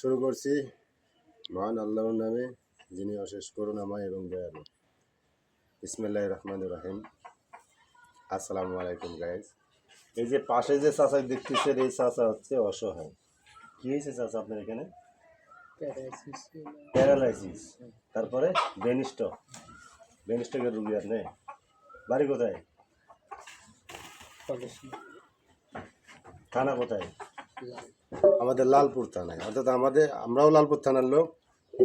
শুরু করছি। মহান আল্লাহর নামে যিনি অশেষ করুণাময় এবং দয়ালু। ইসমিল্লাহ রহমান রাহিম। আসসালামু আলাইকুম গাইজ এই যে পাশে যে চাচা দেখতেছেন এই চাচা হচ্ছে অসহায়। কি হয়েছে চাচা আপনার এখানে? প্যারালাইসিস তারপরে বেনিস্ট বেনিস্টকের রুগী আপনি? বাড়ি কোথায়? থানা কোথায়? আমাদের লালপুর থানায়। অর্থাৎ আমাদের, আমরাও লালপুর থানার লোক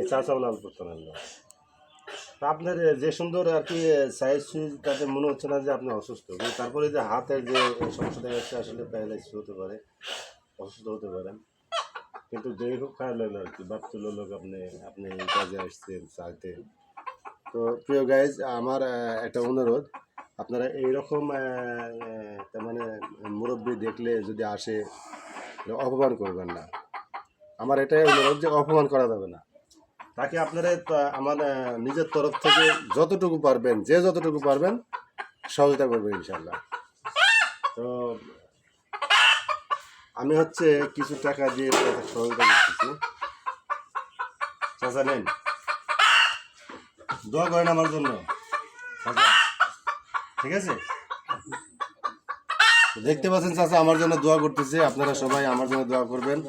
চাচাও লালপুর থানার লোক। আপনার যে সুন্দর আর কি সাইজ সুইজ তাতে মনে হচ্ছে না যে আপনি অসুস্থ। কিন্তু তারপরে যে হাতের যে সমস্যা দেখা যাচ্ছে আসলে প্যারালাইসিস হতে পারে, অসুস্থ হতে পারেন কিন্তু যেই খুব খারাপ লাগল আর কি তুলো লোক আপনি আপনি কাজে আসছেন, চাইতে। তো প্রিয় গাইজ আমার একটা অনুরোধ। আপনারা এইরকম মানে মুরব্বী দেখলে যদি আসে অপমান করবেন না। আমার এটাই অনুরোধ যে অপমান করা যাবে না। তাকে আপনারা আমার নিজের তরফ থেকে যতটুকু পারবেন, যে যতটুকু পারবেন, সহযোগিতা করবেন ইনশাল্লাহ তো, আমি হচ্ছে কিছু টাকা দিয়ে সহযোগিতা করতেছি। চাচা, নেন। দোয়া করেন আমার জন্য। ঠিক আছে? দেখতে পাচ্ছেন চাচা, আমার জন্য দোয়া করতেছে। আপনারা সবাই আমার জন্য দোয়া করবেন।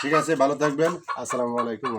ঠিক আছে, ভালো থাকবেন। আসসালামু আলাইকুম